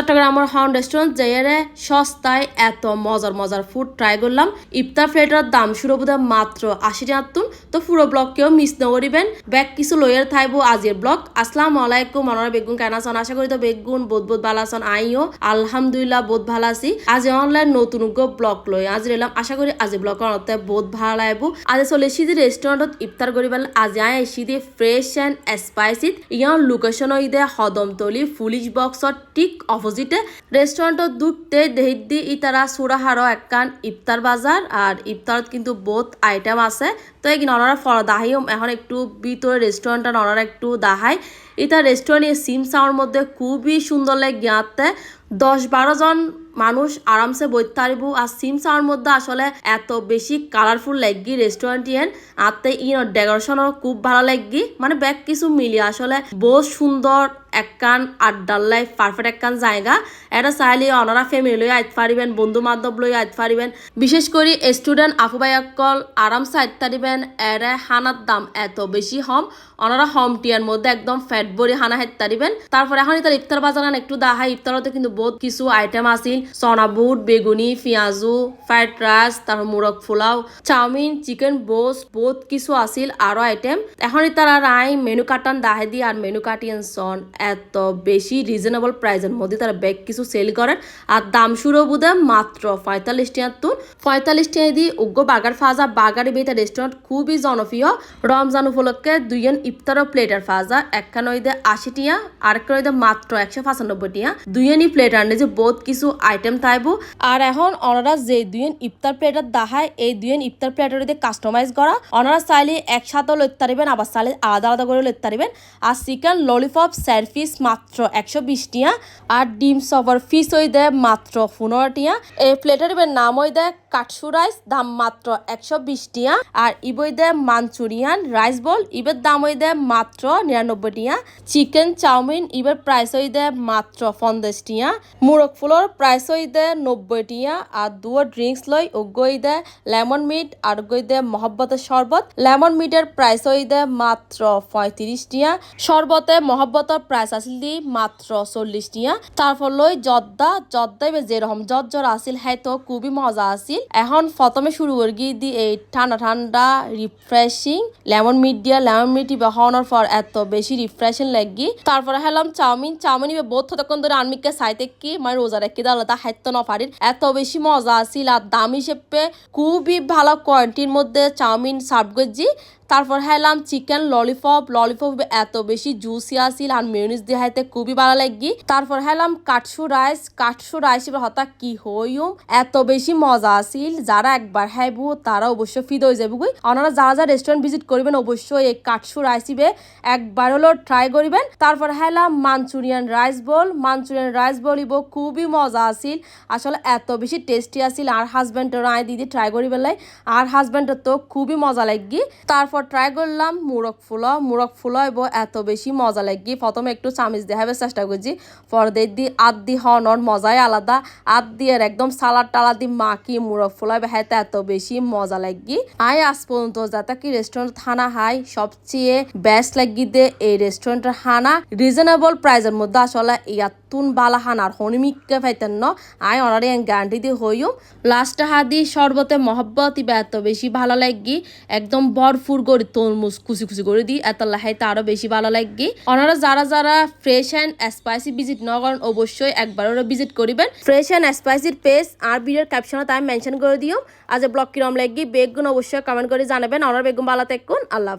চট্টগ্রামের হন রেস্টুরেন্ট যাইয়ারে সস্তায় এত মজার মজার ফুড ট্রাই করলাম। ইফতার প্লেটের দাম শুরু বোধ মাত্র আশি টাকাতুন তো পুরো ব্লগকেও মিস নকরিবেন ব্যাগ কিছু লইয়ার থাইবো আজির ব্লগ আসসালামু আলাইকুম মনরা বেগুন কেন আছেন? আশা করি তো বেগুন বোধ বোধ ভালো আছেন। আইও আলহামদুলিল্লাহ বোধ ভালো আছি। আজ অনলাইন নতুন ব্লগ লই আজ এলাম আশা করি আজি ব্লগ করতে বোধ ভালো লাগবো। আজ চলে এসেছি রেস্টুরেন্টত ইফতার করিবার আজ আই এসেছি ফ্রেশ এন্ড স্পাইসিত ইয়ার লোকেশন ইদে হদমতলি পুলিশ বক্সর ঠিক অপোজিটে রেস্টুরেন্টত ঢুকতে দেহিদি ইতারা, সুরাহারও একখান ইফতার বাজার। আর ইফতারত কিন্তু বহুত আইটেম আছে। তো এই ননারা ফর দাহাই এখন একটু ভিতরে রেস্টুরেন্টটা ননারা একটু দাহাই। এটা রেস্টুরেন্টের সিম সাউন্ড মধ্যে খুবই সুন্দর লাগে জ্ঞাতে দশ বারো জন মানুষ আরামসে বইতে আর সিম সাউন্ড মধ্যে আসলে এত বেশি কালারফুল লাগি রেস্টুরেন্ট ইয়েন আতে ইন ডেকোরেশনও খুব ভালো লাগি। মানে ব্যাগ কিছু মিলিয়ে আসলে বহুত সুন্দর একখান আড্ডার লাইফ পারফেক্ট একখান জায়গা। এটা চাইলে অনারা ফ্যামিলি লই আইতে পারিবেন বন্ধু বান্ধব লই আইতে পারিবেন বিশেষ করে স্টুডেন্ট আফুবাই অকল আরামসে আইতে পারিবেন এরে হানার দাম এত বেশি হম। অনারা হম টিয়ার মধ্যে একদম ফ্যাট ভরি হানা হাইতে পারিবেন তারপর এখন ইতার ইফতার বাজার একটু দাহাই, ইফতারতে কিন্তু বহুত কিছু আইটেম আছিল। চনা বুট, বেগুনি, পিঁয়াজু, ফ্রাইড রাইস, তারপর মুরগ পোলাও, চাউমিন, চিকেন, বোস, বহুত কিছু আছিল আরও আইটেম এখন তারা রাই মেনু কাটান দাহে দি আর মেনু কাটিয়েন সন এত বেশি রিজনেবল প্রাইজের মধ্যে তারা ব্যাগ কিছু সেল করেন। আর দাম শুরু বুধে মাত্র পঁয়তাল্লিশ টাকার তুন। পঁয়তাল্লিশ টাকা দিয়ে উগ্র বাগার ফাজা বাগারি বেতা রেস্টুরেন্ট খুবই জনপ্রিয়। রমজান উপলক্ষে দুইজন ইফতার প্লেটার ফাজা একখান ওইদে আশি টিয়া, আর আরেকটা ওইদে মাত্র একশো পঁচানব্বই টিয়া। দুইজনই প্লেট আনলে যে বহুত কিছু আইটেম থাকব আর এখন ওনারা যে দুইজন ইফতার প্লেটার দাহায়, এই দুইজন ইফতার প্লেটার দিয়ে কাস্টমাইজ করা। ওনারা চাইলে একসাথেও লইতে পারিবেন, আবার চাইলে আলাদা আলাদা করে লইতে পারিবেন। আর চিকেন ললিপপ স্যার মাত্র একশো বিশ টিয়া, আর ডিম সফর ফিস ওই দেয় মাত্র পনেরো টিয়া। এই প্লেটের নাম ওই দেয় কাটসু রাইস দাম মাত্র একশো বিশ টিয়া। আর ইবই দেয় মাঞ্চুরিয়ান রাইস বল ইবের দাম ওই দেয় মাত্র নিরানব্বই টিয়া। চিকেন, চাউমিন ইবের প্রাইস ওই দেয় মাত্র পঞ্চাশ টিয়া। মুরগ ফুলোর প্রাইস ওই দেয় নব্বই টিয়া। আর দুয়ো ড্রিঙ্কস লই ওগই দেয় লেমন মিট আর গই দেয় মহব্বতের শরবত। লেমন মিটের প্রাইস ওই দেয় মাত্র পঁয়ত্রিশ টিয়া। শরবতে মহব্বতের প্রাইস আসিল দি মাত্র চল্লিশ টিয়া। তারপর লই জর্দা জর্দাই যেরকম জর্জর আসিল হ্যাঁ তো খুবই মজা আসিল। এখন প্রথমে শুরু করি দি এই ঠান্ডা ঠান্ডা রিফ্রেশিং লেমন মিট দিয়া লেমন মিট হওয়ানোর পর এত বেশি রিফ্রেশন লাগি। তারপরে হেলাম চাউমিন। চাউমিন বহুত ততক্ষণ ধরে আনমিকে সাইতে কি মানে রোজা রেখে দিল তা হাইত না পারির এত বেশি মজা আসিল আর দাম হিসেবে খুবই ভালো কোয়ালিটির মধ্যে চাউমিন সার্ভ করছি। তারপর খাইলাম চিকেন ললিপপ ললিপপ এত বেশি জুসি আসিল আর মিউনিস দিয়ে হাইতে খুবই ভালো লাগি। তারপর খাইলাম কাটসু রাইস কাটসু রাইস হঠাৎ কি হইম এত বেশি মজা আসিল যারা একবার খাইবো তারা অবশ্যই ফিদ হয়ে যাবে ওনারা যারা যারা রেস্টুরেন্ট ভিজিট করবেন অবশ্যই এই কাটসু রাইস ইবে একবার হলো ট্রাই করিবেন। তারপর খাইলাম Manchurian rice ball Manchurian rice ball ইব খুবই মজা আসিল আসলে এত বেশি টেস্টি আসিল আর হাজব্যান্ডের আয় দিদি ট্রাই করি বেলাই আর হাজব্যান্ডের তো খুবই মজা লাগি। তারপর ট্রাই করলাম, মুরগ ফুলো মুরগ ফুলো এবং এত বেশি মজা লাগি। প্রথমে একটু চামিচ দেখাবে চেষ্টা করছি পরে দি আদ হনর মজাই আলাদা। আদ দিয়ে একদম সালাদ টালাদ দি মাকি মুরগ ফুলো বেহাইতে এত বেশি মজা লাগি। আই আজ পর্যন্ত যাতে কি রেস্টুরেন্ট খানা হাই, সবচেয়ে বেস্ট লাগি দে এই রেস্টুরেন্টের হানা রিজনেবল প্রাইজের মধ্যে আসলে ইয়াতুন বালা হানার হনিমিককে পাইতেন ন। আই অনারে গ্যারান্টি দিয়ে হইও লাস্ট হাদি শরবতে মহব্বত ইবা এত বেশি ভালো লাগি। একদম ভরপুর করে তরমুজ কুচি কুচি করে দিই এত লাহাইতে আরও বেশি ভালো লাগি। ওনারা যারা যারা ফ্রেশ অ্যান্ড স্পাইসি ভিজিট ন করেন, অবশ্যই একবার ওরা ভিজিট করিবেন। ফ্রেশ অ্যান্ড স্পাইসির পেজ আর ভিডিওর ক্যাপশনে তাই মেনশন করে দিও আজ ব্লগ কিরম লাগি, বেগুন অবশ্যই কমেন্ট করে জানাবেন। ওনার বেগুন ভালো থাকুন আল্লাহ